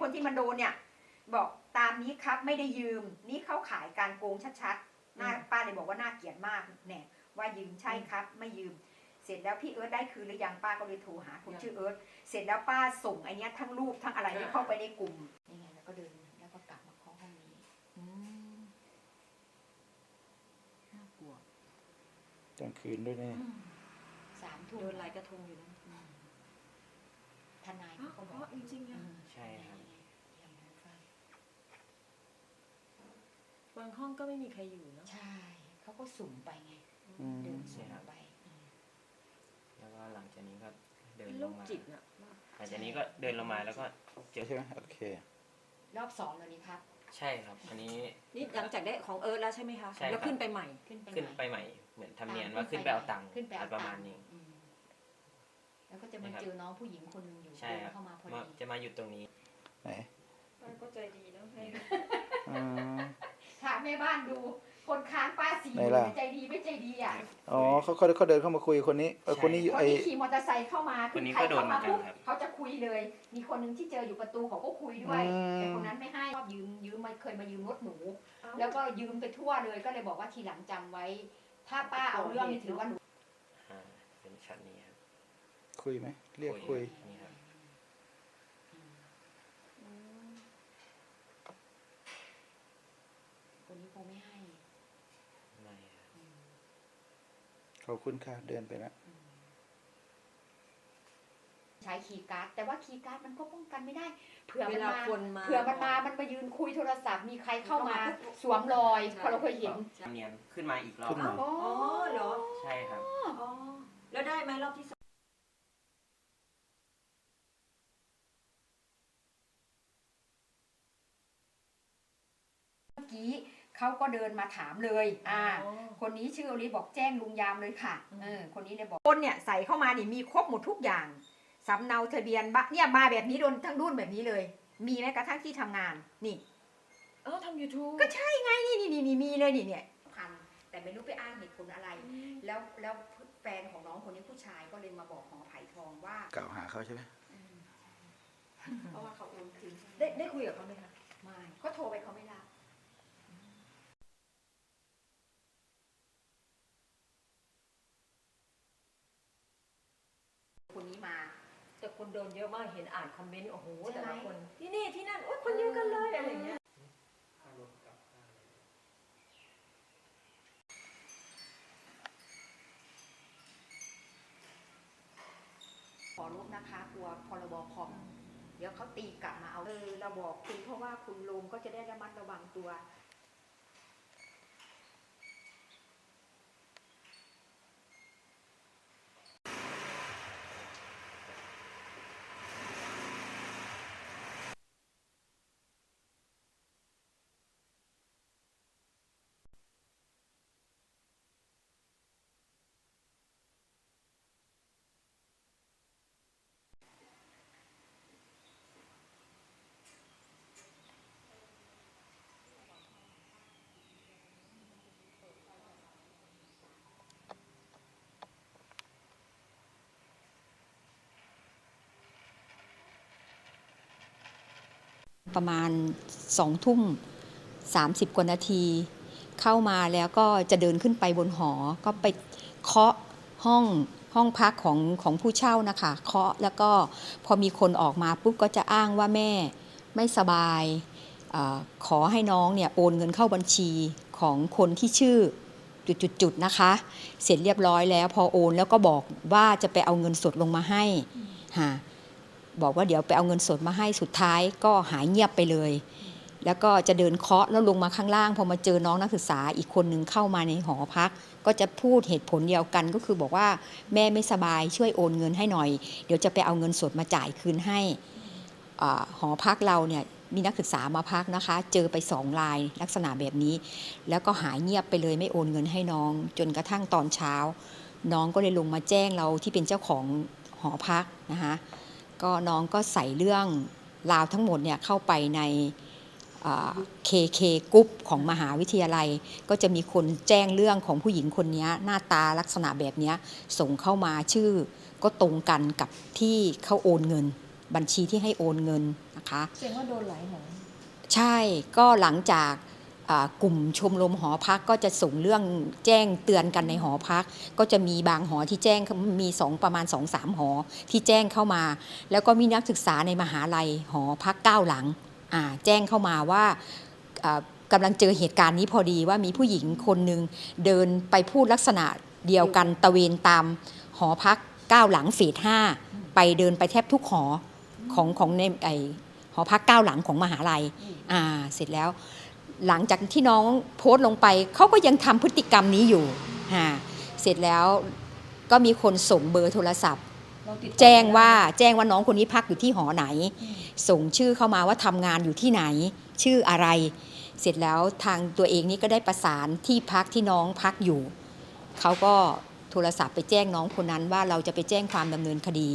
คนที่มันโดนเนี่ย บอกตามนี้ครับไม่ได้ยืม นี่เข้าขายการโกงชัดๆหน้าป้าเลยบอกว่าน่าเกลียดมากแน่ว่ายืมใช่ครับ ไม่ยืม เสร็จแล้วพี่เอิร์ธได้คืนหรือยังป้าก็เลยโทรหาคนชื่อเอิร์ธเสร็จแล้วป้าส่งไอเนี้ยทั้งรูปทั้งอะไรเนี่ยเข้าไปในกลุ่มนี่ไงแล้วก็เดินแล้วก็กลับมาเคาะห้องนี้อืมน่ากลัวกลางคืนด้วยเนี่ยสามทุ่มโดนลายกระทงอยู่นะอืมทนายอ้าวเขาก็บเพอกราะจริงๆอือะมใช่ครับ บางห้องก็ไม่มีใครอยู่เนาะใช่เขาก็สุ่มไปไงอืม เดินสุ่มไปอืม แล้วก็หลังจากนี้ก็เดินเป็นลโรงคมาจิตน่ะหลังจากนี้ก็เดินลงมาแล้วก็เจอใช่ไหมโอเค รอบสองแล้วนี่ครับ ใช่ครับ อันนี้ นี่หลังจากได้ของเอิร์ธแล้วใช่ไหมคะใช่ครับ แล้วขึ้นไปใหม่ ขึ้นไปขึ้นไหนไปใหม่เหมือนทำเนียนตว่าขึ้นไปเอาตังค์ขึ้นไปเอาอะไรประมาณนี้ อืมแล้วก็จะมานะครับ เจอน้องผู้หญิงคนหนึ่งอยู่ใช่เดินครับเข้ามาพอมาดีจะมาหยุดตรงนี้ ไหนป้าก็ใจดีเนาะให้ อืม ถามแม่บ้านดู คนค้างป้าสีไหนล่ะ ใจดีไม่ใจดีอะอ๋อเขาเขาเขาเดินเข้ามาคุยคนนี้เออใช่คนนี้อยู่คนไอ ที่ขี่มอเตอร์ไซค์เข้ามาคนนี้ใรก็โดนเหมือนกันข้าาปุ๊ครับ เขาจะคุยเลย มีคนหนึ่งที่เจออยู่ประตูเขาก็คุยด้วย อืม แต่คนนั้นไม่ให้ชอบยืมยืมมาเคยมายืมรถหนู แล้แล้ววก็ยืมไปทั่วเลยก็เลยบอกว่าทีหลังจำไว้ ถ้าป้าเอาเรื่องนี้ถือว่าหนูอ่าเป็นช็อตนี้ครับคุยไหมเรียกคุย นี่ครับ คนนี้คงไม่ให้ไม่ครับอืมขอบคุณค่ะเดินไปแล้วอืมใช้คีย์การ์ดแต่ว่าคีย์การ์ดมันก็ป้องกันไม่ได้เผื่อเวมันลามาคนมาเผื่อมันมามันมายืนคุยโทรศัพท์มีใครเข้ามาสวมรอยเพอเราเคยเห็นทำเนียนขึ้นมาอีกรอบขึ้นมาอ๋ออ๋อเหรอใช่ครับอ๋อแล้วได้ไหมรอบที่สอง เมื่อกี้ เขาก็เดินมาถามเลย อ่า คนนี้ชื่ออลิบอกแจ้งลุงยามเลยค่ะ เออ คนนี้เลยบอกคนเนี่ยใส่เข้ามานี่มีครบหมดทุกอย่างสำเนาทะเบียนบะเนี่ยมาแบบนี้โดนทั้งรุ่นแบบนี้เลย มีแม้กระทั่งที่ทำงาน นี่ เออทำยูทูบก็ใช่ไงนี่นี่นี่นี่มีเลยนี่เนี่ยพันแต่ไม่รู้ไปอ้างเหตุผลอะไร แล้วแล้วแฟนของน้องคนนี้ผู้ชายก็เลยมาบอกหอไผ่ทองว่ากล่าวหาเขาใช่ไหมอืมเพราะว่าเขาโอนคืนได้ได้คุยกับเขาไหมคะ ไม่ก็โทรไปเขาไม่รับ คนนี้มา แต่ คนโดนเยอะมากเห็นอ่านคอมเมนต์โอ้โหใช่แต่ไหมละคน ที่นี่ที่นั่นโอ้ยคนเดียวกันเลยอะไรอย่างเงี้ยขอลบนะคะตัวพรบคอม เดี๋ยวเขาตีกลับมาเอาเออเราบอกคุณเพราะว่าคุณลงก็จะได้ระมัดระวังตัว ประมาณสองทุ่มสามสิบกว่านาที เข้ามาแล้วก็จะเดินขึ้นไปบนหอ ก็ไปเคาะห้องห้องพักของของผู้เช่านะคะ เคาะแล้วก็พอมีคนออกมาปุ๊บก็จะอ้างว่าแม่ไม่สบายอขอให้น้องเนี่ยโอนเงินเข้าบัญชีของคนที่ชื่อจุดๆๆนะคะ เสร็จเรียบร้อยแล้ว พอโอนแล้วก็บอกว่าจะไปเอาเงินสดลงมาให้ค่ะ บอกว่าเดี๋ยวไปเอาเงินสดมาให้สุดท้ายก็หายเงียบไปเลย แล้วก็จะเดินเคาะแล้วลงมาข้างล่างพอมาเจอน้องนักศึกษาอีกคนนึงเข้ามาในหอพัก ก็จะพูดเหตุผลเดียวกันก็คือบอกว่าแม่ไม่สบายช่วยโอนเงินให้หน่อย เดี๋ยวจะไปเอาเงินสดมาจ่ายคืนให้อหอพักเราเนี่ยมีนักศึกษามาพักนะคะ เจอไปสองรายลักษณะแบบนี้ แล้วก็หายเงียบไปเลยไม่โอนเงินให้น้อง จนกระทั่งตอนเช้า น้องก็เลยลงมาแจ้งเราที่เป็นเจ้าของหอพักนะคะ ก็น้องก็ใส่เรื่องราวทั้งหมดเนี่ยเข้าไปในเคเคกรุ๊ปของมหาวิทยาลัย ก็จะมีคนแจ้งเรื่องของผู้หญิงคนนี้หน้าตาลักษณะแบบเนี้ยส่งเข้ามาชื่อ ก็ตรงกันกับที่เขาโอนเงิน บัญชีที่ให้โอนเงินนะคะแสดงว่าโดนหลายหอใช่ก็หลังจากอ่า กลุ่มชมรมหอพักก็จะส่งเรื่องแจ้งเตือนกันในหอพัก ก็จะมีบางหอที่แจ้งมีสองประมาณสองสามหอที่แจ้งเข้ามา แล้วก็มีนักศึกษาในมหาลัยหอพักเก้าหลังแจ้งเข้ามาว่าอ่ากำลังเจอเหตุการณ์นี้พอดีว่ามีผู้หญิงคนหนึ่งเดินไปพูดลักษณะเดียวกันตะเวนตามหอพักเก้าหลังเฟสห้าไปเดินไปแทบทุกหอของของในไอหอพักเก้าหลังของมหาลัยอ่าเสร็จแล้ว หลังจากที่น้องโพสต์ลงไป เขาก็ยังทำพฤติกรรมนี้อยู่อ่าเสร็จแล้วก็มีคนส่งเบอร์โทรศัพท์เราติดต่อแจ้งว่าแจ้งว่าน้องคนนี้พักอยู่ที่หอไหน ส่งชื่อเข้ามาว่าทำงานอยู่ที่ไหน ชื่ออะไร เสร็จแล้วทางตัวเองนี่ก็ได้ประสานที่พักที่น้องพักอยู่เขาก็โทรศัพท์ไปแจ้งน้องคนนั้นว่าเราจะไปแจ้งความดำเนินคดี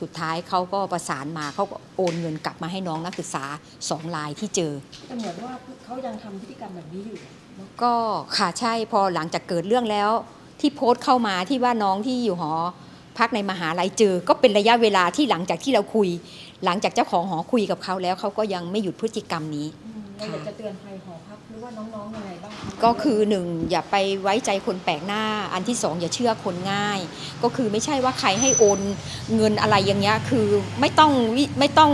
สุดท้ายเขาก็ประสานมาเขาก็โอนเงินกลับมาให้น้องนักศึกษาสองรายที่เจอ แต่เหมือนว่าเขายังทำพฤติกรรมแบบนี้อยู่เนอะก็ค่ะใช่พอหลังจากเกิดเรื่องแล้ว ที่โพสต์เข้ามาที่ว่าน้องที่อยู่หอพักในมหาลัยเจอ ก็เป็นระยะเวลาที่หลังจากที่เราคุย หลังจากเจ้าของหอคุยกับเขาแล้วเขาก็ยังไม่หยุดพฤติกรรมนี้ อืม เราอยากจะเตือนภัยหอพักหรือว่าน้องๆยังไงบ้างะก็คือหนึ่งอย่าไปไว้ใจคนแปลกหน้า อันที่สองอย่าเชื่อคนง่าย ก็คือไม่ใช่ว่าใครให้โอนเงินอะไรอย่างเงี้ยคือไม่ต้องวิไม่ต้อง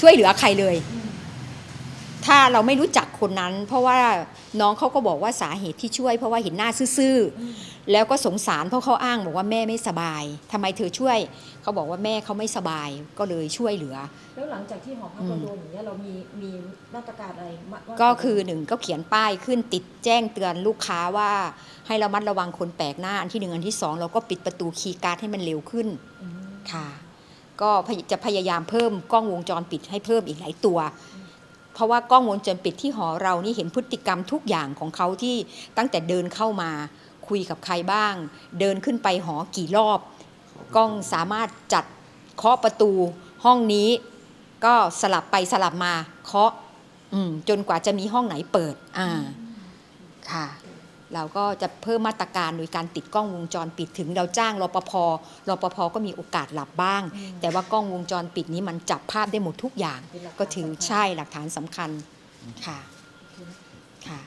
ช่วยเหลือใครเลย อืม ถ้าเราไม่รู้จักคนนั้น เพราะว่าน้องเขาก็บอกว่าสาเหตุที่ช่วย เพราะว่าเห็นหน้าซื่อๆแล้วก็สงสารเพราะเขาอ้างบอกว่าแม่ไม่สบายทำไมเธอช่วยเขาบอกว่าแม่เขาไม่สบายก็เลยช่วยเหลือ แล้วหลังจากที่หอพักเราโดนอย่างเงี้ยเรามีมีมาตรการอะไรมาว่าก็คือหนึ่งก็เขียนป้ายขึ้นติดแจ้งเตือนลูกค้าว่า ให้ระมัดระวังคนแปลกหน้าอันที่หนึ่งอันที่สองเราก็ปิดประตูคีย์การ์ดให้มันเร็วขึ้นอืมค่ะ ก็พยจะพยายามเพิ่มกล้องวงจรปิดให้เพิ่มอีกหลายตัว เพราะว่ากล้องวงจรปิดที่หอเรานี่เห็นพฤติกรรมทุกอย่างของเขาที่ตั้งแต่เดินเข้ามาคุยกับใครบ้าง เดินขึ้นไปหอกี่รอบ กล้องสามารถจัดเคาะประตูห้องนี้ ก็สลับไปสลับมาเคาะจนกว่าจะมีห้องไหนเปิดอ่าค่ะ เราก็จะเพิ่มมาตรการโดยการติดกล้องวงจรปิดถึงเราจ้างรปภรปภก็มีโอกาสหลับบ้าง แต่ว่ากล้องวงจรปิดนี้มันจับภาพได้หมดทุกอย่างเป็นหลักฐานก็ถือสำคัญใช่หลักฐานสำคัญค่ะค่ะ